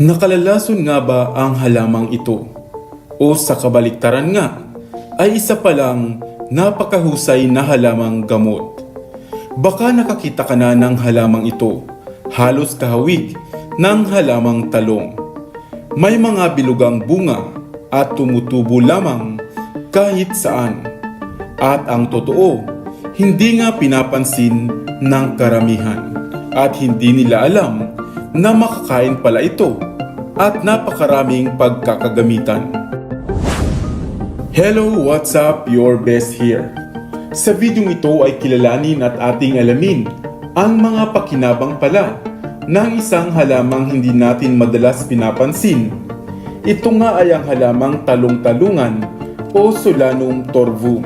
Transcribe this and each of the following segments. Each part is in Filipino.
Nakalalason nga ba ang halamang ito? O sa kabaliktaran nga, ay isa palang napakahusay na halamang gamot. Baka nakakita ka na ng halamang ito, halos kahawig ng halamang talong. May mga bilugang bunga at tumutubo lamang kahit saan. At ang totoo, hindi nga pinapansin ng karamihan at hindi nila alam na makakain pala ito at napakaraming pagkakagamitan. Hello, what's up? Your best here. Sa videong ito ay kilalanin at ating alamin ang mga pakinabang pala ng isang halamang hindi natin madalas pinapansin. Ito nga ay ang halamang talong-talungan o Solanum torvum.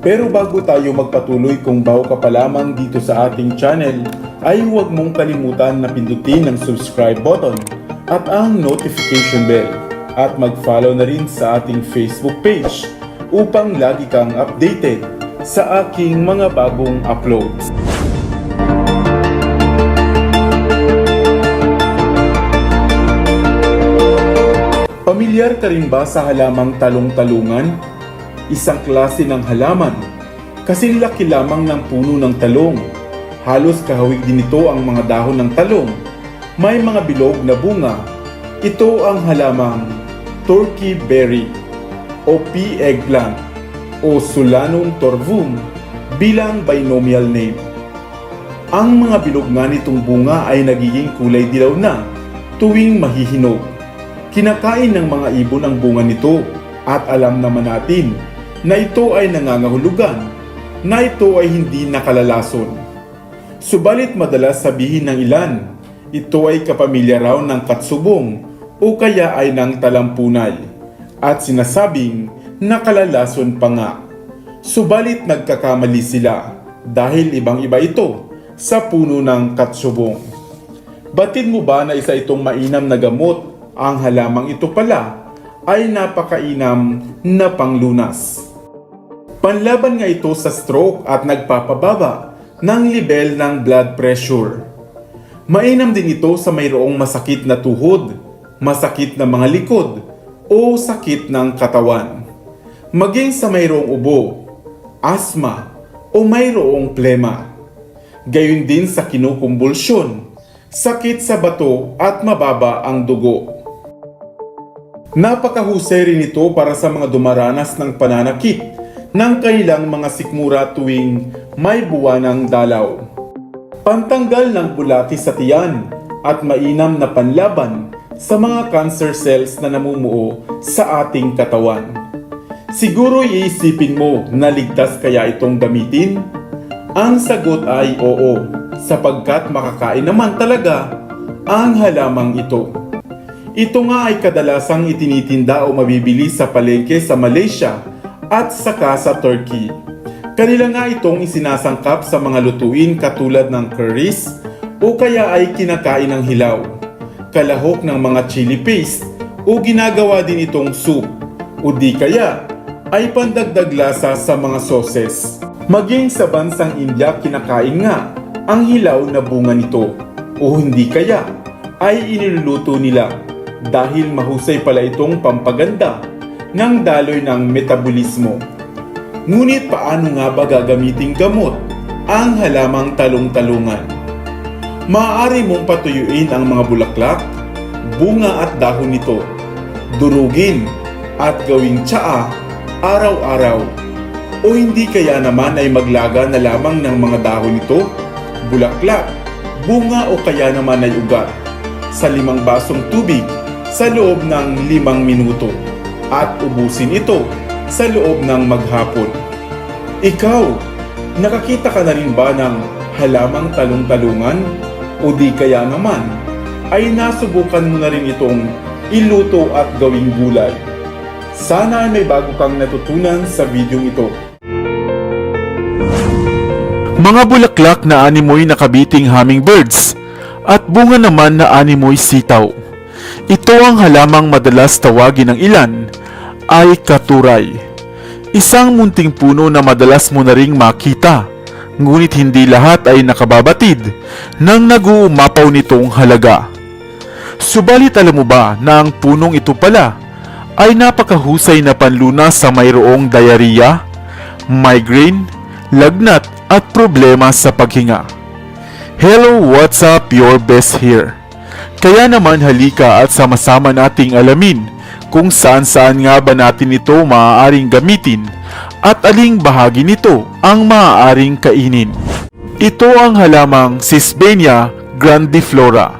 Pero bago tayo magpatuloy kung bago ka pa lamang dito sa ating channel, ay huwag mong kalimutan na pindutin ang subscribe button at ang notification bell at mag-follow na rin sa ating Facebook page upang lagi kang updated sa aking mga bagong uploads. Pamilyar ka rin ba sa halamang talong-talungan? Isang klase ng halaman. Kasing laki lamang ng puno ng talong. Halos kahawig din ito ang mga dahon ng talong. May mga bilog na bunga. Ito ang halamang turkey berry o pea eggplant o Solanum torvum bilang binomial name. Ang mga bilog nga nitong bunga ay nagiging kulay dilaw na tuwing mahihinog. Kinakain ng mga ibon ang bunga nito at alam naman natin na ito ay nangangahulugan, na ito ay hindi nakalalason. Subalit madalas sabihin ng ilan, ito ay kapamilya raw ng katsubong o kaya ay ng talampunay at sinasabing nakalalason pa nga. Subalit nagkakamali sila dahil ibang-iba ito sa puno ng katsubong. Batid mo ba na isa itong mainam na gamot ang halamang ito pala ay napakainam na panglunas. Panlaban nga ito sa stroke at nagpapababa ng level ng blood pressure. Mainam din ito sa mayroong masakit na tuhod, masakit na mga likod, o sakit ng katawan. Maging sa mayroong ubo, asma, o mayroong plema. Gayon din sa kinukumbulsyon, sakit sa bato at mababa ang dugo. Napakahusay rin ito para sa mga dumaranas ng pananakit ng kanilang mga sikmura tuwing may buwanang dalaw. Pantanggal ng bulati sa tiyan at mainam na panlaban sa mga cancer cells na namumuo sa ating katawan. Siguro iisipin mo na ligtas kaya itong gamitin? Ang sagot ay oo, sapagkat makakain naman talaga ang halamang ito. Ito nga ay kadalasang itinitinda o mabibili sa palengke sa Malaysia at saka sa Turkey. Kanila nga itong isinasangkap sa mga lutuin katulad ng curries o kaya ay kinakain ng hilaw, kalahok ng mga chili paste o ginagawa din itong soup o di kaya ay pandagdag lasa sa mga sauces. Maging sa bansang India kinakain nga ang hilaw na bunga nito o hindi kaya ay iniluluto nila dahil mahusay pala itong pampaganda ng daloy ng metabolismo. Ngunit paano nga ba gagamiting gamot ang halamang talong-talungan? Maaari mong patuyuin ang mga bulaklak, bunga at dahon nito, durugin at gawing tsaa araw-araw. O hindi kaya naman ay maglaga na lamang ng mga dahon nito, bulaklak, bunga o kaya naman ay ugat sa limang basong tubig sa loob ng limang minuto at ubusin ito sa loob ng maghapon. Ikaw, nakakita ka na rin ba ng halamang talong-talungan o di kaya naman ay nasubukan mo na rin itong iluto at gawing gulay? Sana ay may bago kang natutunan sa video ito. Mga bulaklak na animoy nakabiting hummingbirds at bunga naman na animoy sitaw. Ito ang halamang madalas tawagin ng ilan ay katuray. Isang munting puno na madalas mo na ring makita, ngunit hindi lahat ay nakababatid ng nag-uumapaw nitong halaga. Subalit alam mo ba na ang punong ito pala ay napakahusay na panlunas sa mayroong diarrhea, migraine, lagnat at problema sa paghinga. Hello, what's up? Your best here. Kaya naman halika at sama-sama nating alamin kung saan-saan nga ba natin ito maaaring gamitin at aling bahagi nito ang maaaring kainin. Ito ang halamang Sisbenia grandiflora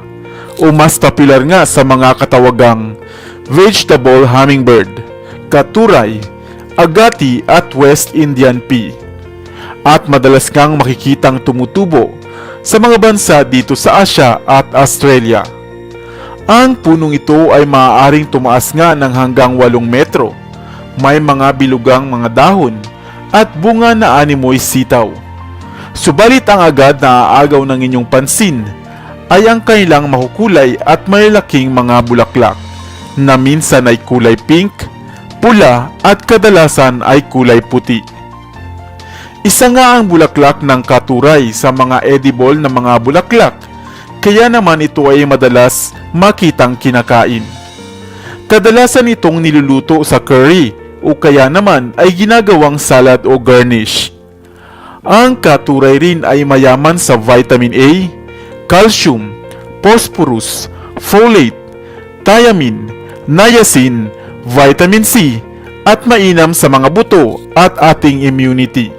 o mas popular nga sa mga katawagang vegetable hummingbird, katuray, agati at West Indian pea. At madalas kang makikitang tumutubo sa mga bansa dito sa Asia at Australia. Ang punong ito ay maaaring tumaas nga ng hanggang 8 metro. May mga bilugang mga dahon at bunga na animoy sitaw. Subalit ang agad na aagaw ng inyong pansin ay ang kanilang makukulay at malalaking mga bulaklak na minsan ay kulay pink, pula at kadalasan ay kulay puti. Isa nga ang bulaklak ng katuray sa mga edible na mga bulaklak, kaya naman ito ay madalas makitang kinakain. Kadalasan itong niluluto sa curry o kaya naman ay ginagawang salad o garnish. Ang katuray rin ay mayaman sa vitamin A, calcium, phosphorus, folate, thiamine, niacin, vitamin C, at mainam sa mga buto at ating immunity.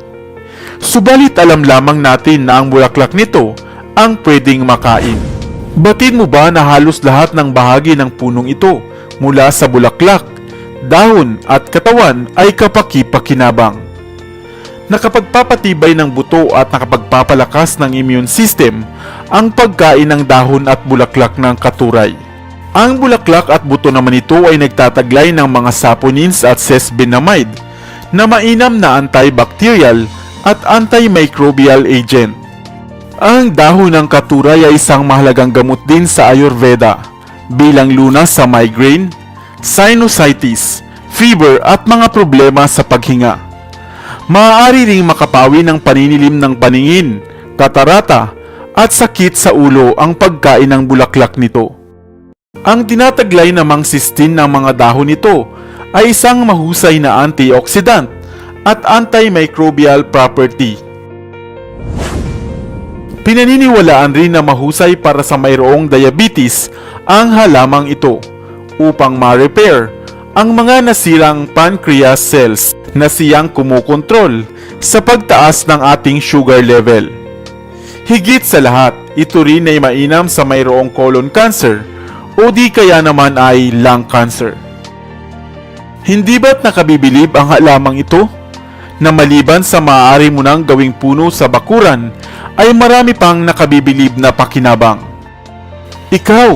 Subalit alam lamang natin na ang bulaklak nito ang pwedeng makain. Batid mo ba na halos lahat ng bahagi ng punong ito mula sa bulaklak, dahon at katawan ay kapaki-pakinabang? Nakapagpapatibay ng buto at nakapagpapalakas ng immune system ang pagkain ng dahon at bulaklak ng katuray. Ang bulaklak at buto naman ito ay nagtataglay ng mga saponins at sesbenamide na mainam na antibacterial at antimicrobial agent. Ang dahon ng katuray ay isang mahalagang gamot din sa Ayurveda bilang lunas sa migraine, sinusitis, fever at mga problema sa paghinga. Maaari ring makapawi ng paninilim ng paningin, katarata at sakit sa ulo ang pagkain ng bulaklak nito. Ang tinataglay namang sistin ng mga dahon nito ay isang mahusay na antioxidant at antimicrobial property. Pinaniniwalaan rin na mahusay para sa mayroong diabetes ang halamang ito upang ma-repair ang mga nasirang pancreas cells na siyang kumukontrol sa pagtaas ng ating sugar level. Higit sa lahat, ito rin ay mainam sa mayroong colon cancer o di kaya naman ay lung cancer. Hindi ba't nakabibilib ang halamang ito? Na maliban sa maaari mo nang gawing puno sa bakuran, ay marami pang nakabibilib na pakinabang. Ikaw,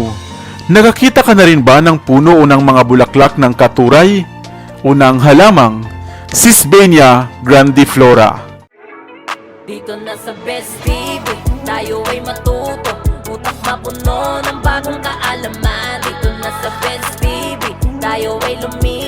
nakakita ka na rin ba ng puno o ng mga bulaklak ng katuray? O ng halamang Sisbenia grandiflora? Dito na sa Best TV, tayo ay matuto Utak mapuno ng bagong kaalaman Dito na sa Best TV, tayo ay lumibot